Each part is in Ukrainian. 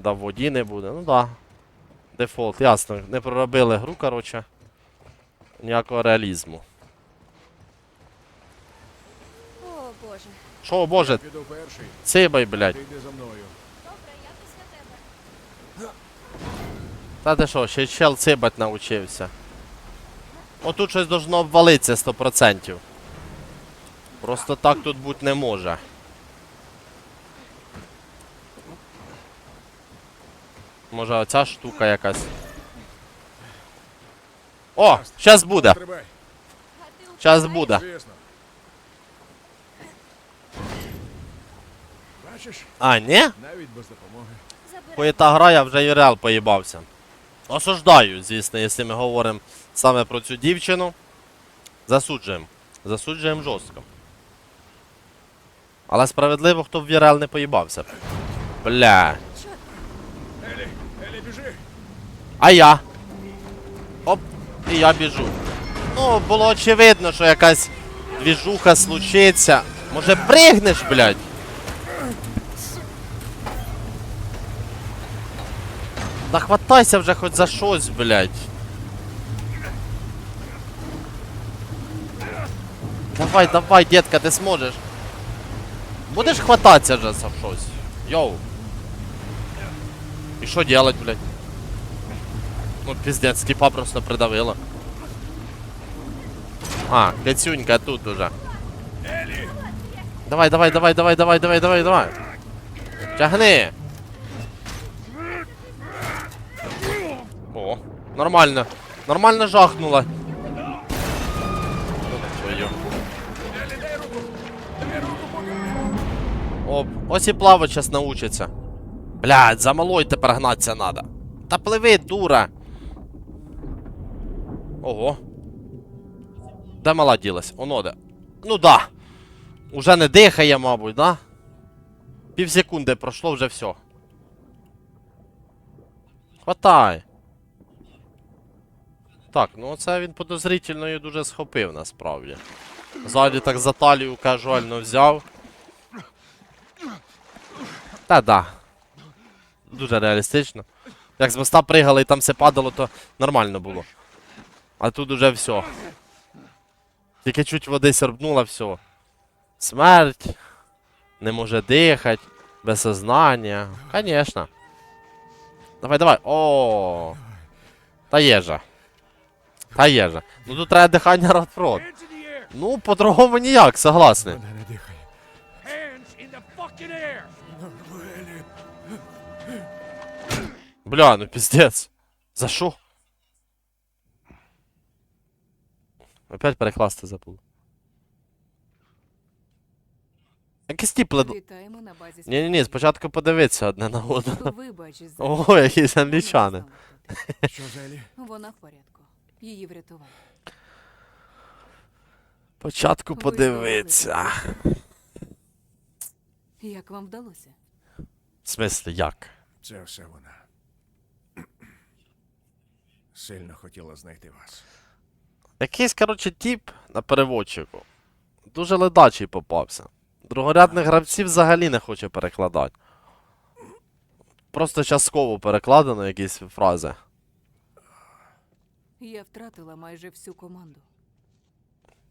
Да, в воді не буде. Ну да. Дефолт, ясно. Не проробили гру, короче. Ніякого реалізму. О, Боже. Що, о боже, Піду перший, цибай, блядь. ти йди за мною. Добре, я після тебе. Та ти що, ще й чел цибать навчився. Отут щось должно обвалитися 100%. Просто так тут бути не може. Може оця штука якась. О! Щас буде! Щас буде. А, ні? навіть без допомоги. Хуєта гра, я вже ЮРЛ поїбався. Осуждаю, звісно, якщо ми говоримо саме про цю дівчину. Засуджуємо. Засуджуємо жорстко. Але справедливо, хто в ЮРЛ не поїбався. Бля. А я? Оп, і я біжу. Ну, було очевидно, що якась двіжуха случиться. Може пригнеш, блядь? Да хватайся вже хоч за щось, блядь. Давай, давай, детка, ти зможеш. Будеш хвататися вже за щось. Йоу. І що делать, блядь? Ну, пиздец, типа просто придавило. А, Кацюнька тут уже. Давай, давай, давай, давай, давай, давай, давай, давай. Тягни. О, нормально. Нормально жахнуло. Оп, ось і плавать зараз научиться. Блядь, за малой тепер гнатися надо. Та пливи, дура. Ого. Де мала ділась? Оно де. Ну да. Уже не дихає, мабуть, да? Пів секунди пройшло, вже все. Хватай. Так, ну оце він подозрительно дуже схопив насправді. Ззаді так за талію кажуально взяв. Та да. Дуже реалістично. Як з моста пригали і там все падало, то нормально було. А тут уже все. Тільки чуть води сорбнула, все. Смерть. Не може дихати. Без сознання. Конечно. Давай, давай. О. Та є же. Та є же. Ну тут треба дихання рот в рот. Ну, по-другому ніяк, согласний. Бля, ну пиздец. За що? Опять перекласти забув. Якийсь тип лед... Вітаємо на базі Ні, ні, ні, спочатку подивитися одне на одне. Вибач за Ого, якісь англічани. що з Елі? Вона в порядку. Її врятували. Спочатку подивитися. Як вам вдалося? В смислі, як? Це все вона. Сильно хотіла знайти вас. Якийсь, коротше, тип на переводчику. Дуже ледачий попався. Другорядних гравців взагалі не хоче перекладати. Просто частково перекладено якісь фрази. Я втратила майже всю команду.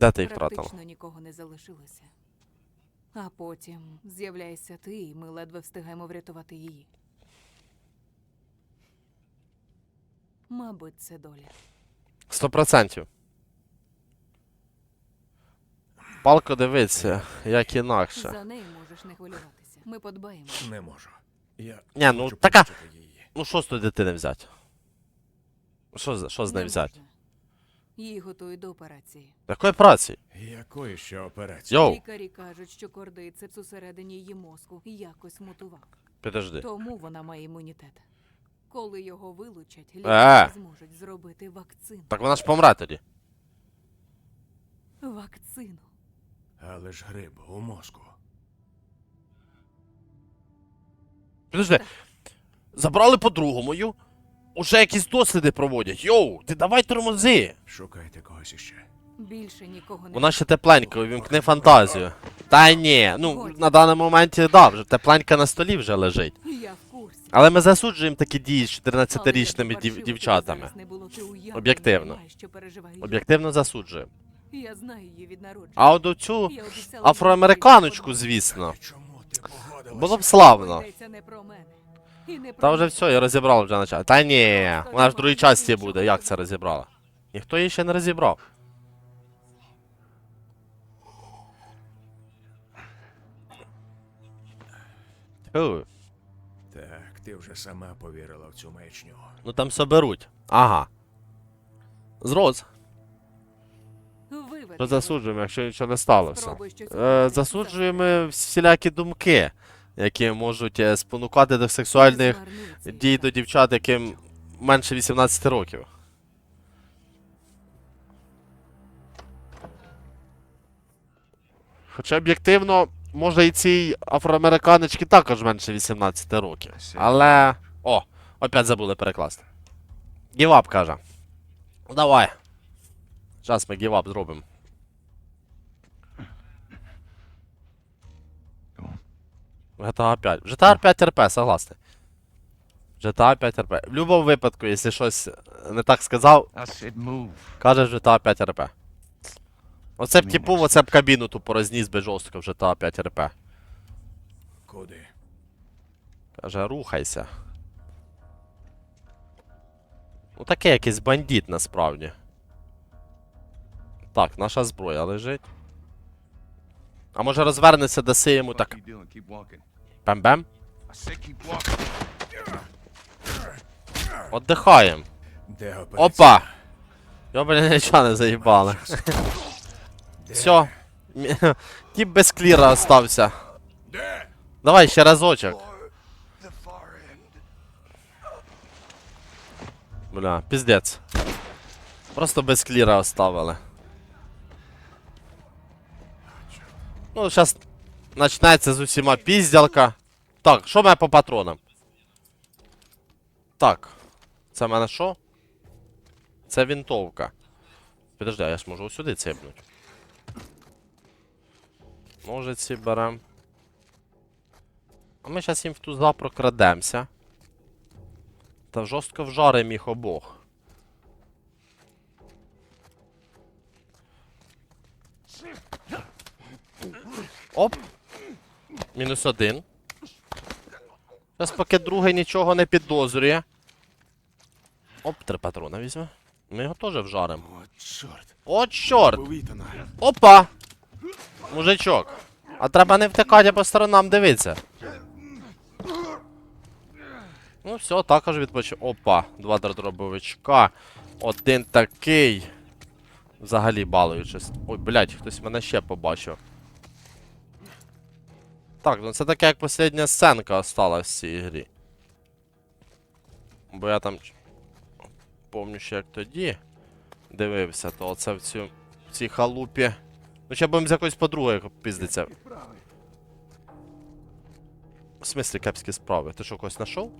Де ти їх втратила? Практично нікого не залишилося. А потім з'являєшся ти, і ми ледве встигаємо врятувати її. Мабуть, це доля. Сто процентів. Палко дивиться, як інакше. За нею можеш не хвилюватися. Ми подбаємо. Не можу. Я Ні, ну, хочу така- побачити її. Ну що з тої дитини взяти? Що, з- що з нею взяти? можна. Її готують до операції. Якої праці? Якої ще операції? Йоу, Лікарі кажуть, що кордицепс усередині її мозку якось мутував. підожди. Тому вона має імунітет. Коли його вилучать, Е. лікарі зможуть зробити вакцину. Так вона ж помре тоді. Вакцину. Але ж гриб у мозку. Підожди. Забрали подругу мою. Уже якісь досліди проводять. Йоу, ти давай тормози. Шукайте когось іще. Більше нікого не Вона ще тепленька, увімкни фантазію. Та ні, ну на даному моменті, да, вже тепленька на столі вже лежить. Я в курсі. Але ми засуджуємо такі дії з 14-річними дів- дівчатами. Об'єктивно. Об'єктивно засуджуємо. Я. Знаю її від народження. А от оцю афроамериканочку, звісно, було б славно. Йдеться не про мене. І не про Та вже все, я розібрав вже начало. Та ні, вона ж в другій часті буде, як це розібрала? Ніхто її ще не розібрав. Тьфу. Так, ти вже сама повірила в цю маячню. Ну там соберуть. Ага. Зроз. Що його. засуджуємо, якщо нічого не сталося. Е, засуджуємо всілякі думки, які можуть е, спонукати до сексуальних дій до дівчат, яким менше 18 років. Хоча об'єктивно, може і цій афроамериканочці також менше 18 років. Але. О, опять забули перекласти. Гівап каже. Ну давай. Зараз ми гівап зробимо. GTA 5. GTA 5 РП, согласний. GTA 5 РП. В будь-якому випадку, якщо щось не так сказав, кажеш GTA 5 РП. Оце б типу, оце б кабіну тупо розніс би жорстко в GTA 5 РП. Куди? Каже, рухайся. Ну таке якийсь бандит насправді. Так, наша зброя лежить. А може розвернеться, даси йому так бем-бем? Отдихаємо. Опа! Я, блін, нічого не заїбали. Все. Тіп без кліра остався. Давай ще разочок. Бля, піздець. Просто без кліра оставили. Ну, зараз почнеться з усіма піздялка. Так, що в мене по патронам? Так. Це в мене що? Це вінтовка. Підожди, а я ж можу сюди цепнуть. Ножиці берем. А ми зараз їм в туза прокрадемося. Та жорстко вжарим їх обох. Оп. Мінус один. Зараз поки другий нічого не підозрює. Оп, три патрона візьме. Ми його теж вжарим. О, чорт. О, чорт! Опа! Мужичок. А треба не втикати, а по сторонам дивитися. Ну все, також відпочив. Опа, два дробовичка. Один такий. Взагалі балуючись. Ой, блядь, хтось мене ще побачив. Так, ну це таке як последня сценка осталась в цій грі. Бо я там. Помню ще як тоді дивився, то оце в цю в цій халупі. Ну ще будемо з якоюсь подругою пиздиться. В смислі кепські справи? Ти що когось знайшов?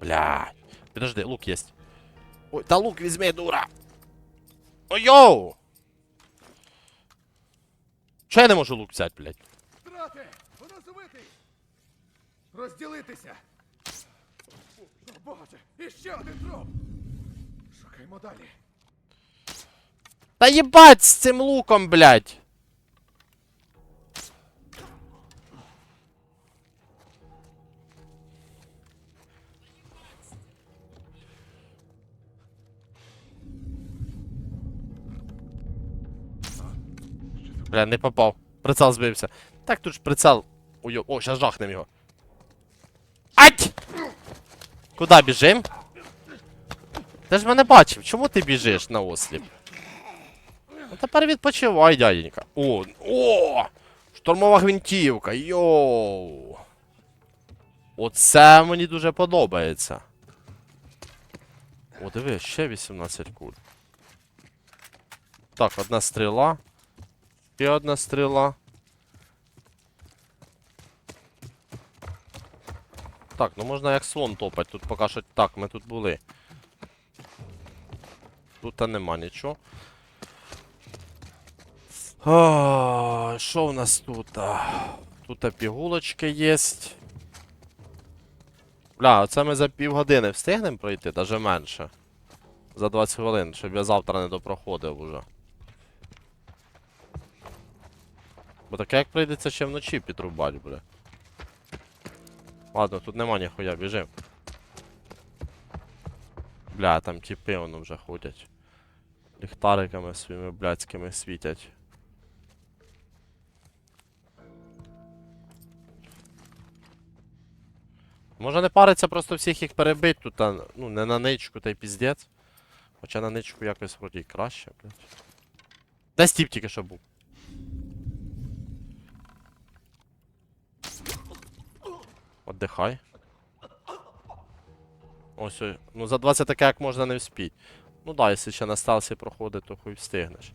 Блядь. Підожди, лук єсть. Ой, та лук візьми, дура! Ой, йоу! Чо я не можу лук взяти, блядь? Розділитися! О, Боже! Іще один троп! Шукаймо далі. Та їбать з цим луком, блядь! Бля, не попав. Прицел збився. Так тут ж прицел. Ой, о, щас жахнем його. Ать! Куда біжим? Ти ж мене бачив, чому ти біжиш на осліп? Ну тепер відпочивай, дяденька. О, о! Штурмова гвинтівка, йоу! Оце мені дуже подобається. О, диви, ще 18 куль. Так, одна стріла. Ще одна стріла. Так, ну можна як слон топать, тут поки що так, ми тут були. Тут та нема нічого. А, Що в нас тут? Тут пігулочки є. Бля, оце ми за півгодини встигнемо пройти, даже менше. За 20 хвилин, щоб я завтра не допроходив уже. Бо таке як прийдеться ще вночі підрубать, бля. Ладно, тут нема ніхуя, біжим. Бля, там тіпи воно вже ходять. Ліхтариками своїми блядськими світять. Може не париться просто всіх їх перебить тут, а, ну, не на ничку, та й піздець. Хоча на ничку якось вроді краще, блядь. Де стіп тільки що був? Отдихай. Ось, ой. ну за 20 таке як можна не вспіть. Ну да, якщо ще на стелсі проходить, то хуй встигнеш.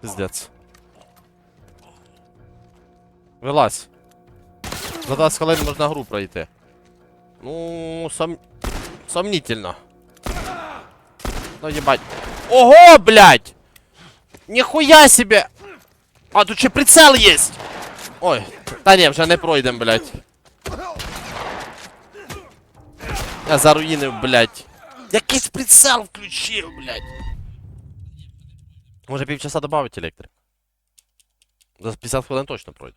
Піздець. Вилазь. За 20 хвилин можна гру пройти. Ну, сом... сомнительно. Ну, ебать. Ого, блядь! Нихуя себе! А, тут ще прицел есть! Ой, та ні, вже не пройдем, блядь. Я заруїнив, блядь. Якийсь прицел включив, блядь. Може півчаса добавить електрик? За 50 хвилин точно пройде.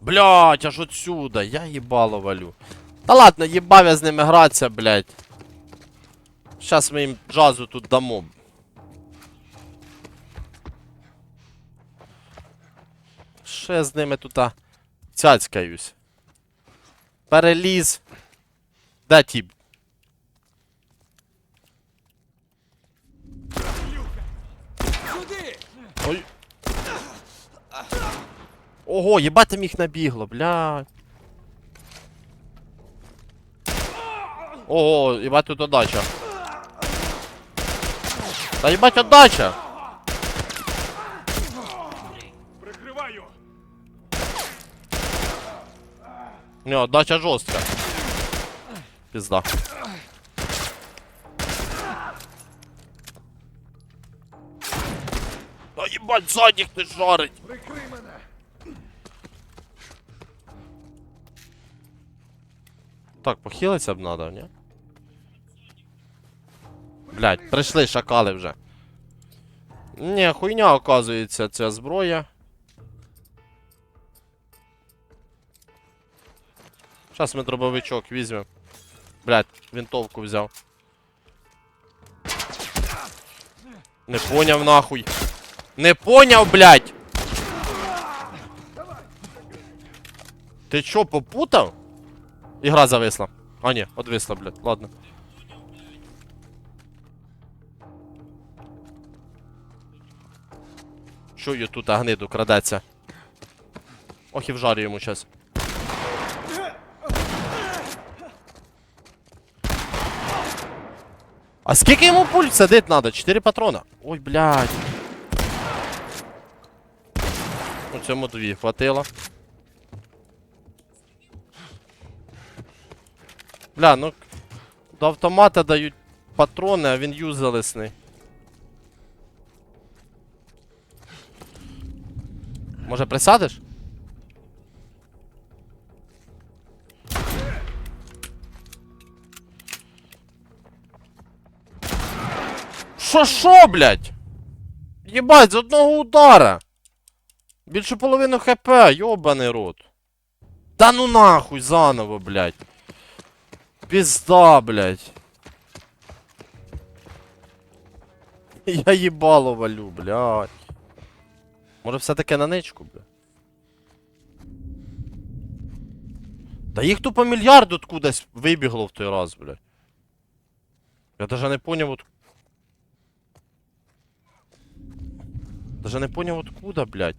Блять, аж отсюда, я їбало валю. Та ладно, їбав я з ними гратися, блять. Щас ми їм джазу тут дамо. Що я з ними тут цяцькаюсь? Переліз. Де тіп? Ой. Ого, їбать там їх набігло, блядь. Ого, їбать тут отдача. Та їбать отдача! Не, отдача жорстка. Пізда. Та їбать, ззаді хтось жарить. Прикрий мене! Так, похилиться б надо, ні? Блять, прийшли шакали вже. Ні, хуйня, оказується, ця зброя. Зараз ми дробовичок візьмемо. Блять, винтовку взяв. Не поняв нахуй. Не поняв, блять! Ти чо, попутав? Ігра зависла. А ні, одвисла, блядь, ладно. Чую, тут гниду крадеться. Ох і вжарю йому щас. А скільки йому пуль садить надо? Чотири патрона. Ой, блядь. У цьому дві хватило. Бля, ну до автомата дають патрони, а він юзалесний. Може присадиш? Шо шо, блядь? Єбать, з одного удара. Більше половину хп, йобаний рот. Та ну нахуй заново, блядь. Пизда, блядь. Я їбало валю, блядь. Може все-таки на ничку, блядь. Та їх тупо мільярд откудись вибігло в той раз, блядь. Я даже не поняв от... Даже не поняв откуда, блядь.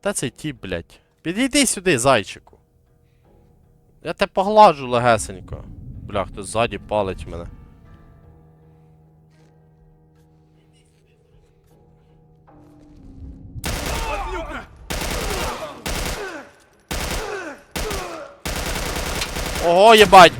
Та цей тіп, блядь. Підійди сюди, зайчику. Я тебе поглажу легесенько. Бля, хтось ззаді палить мене. Ого, єбать!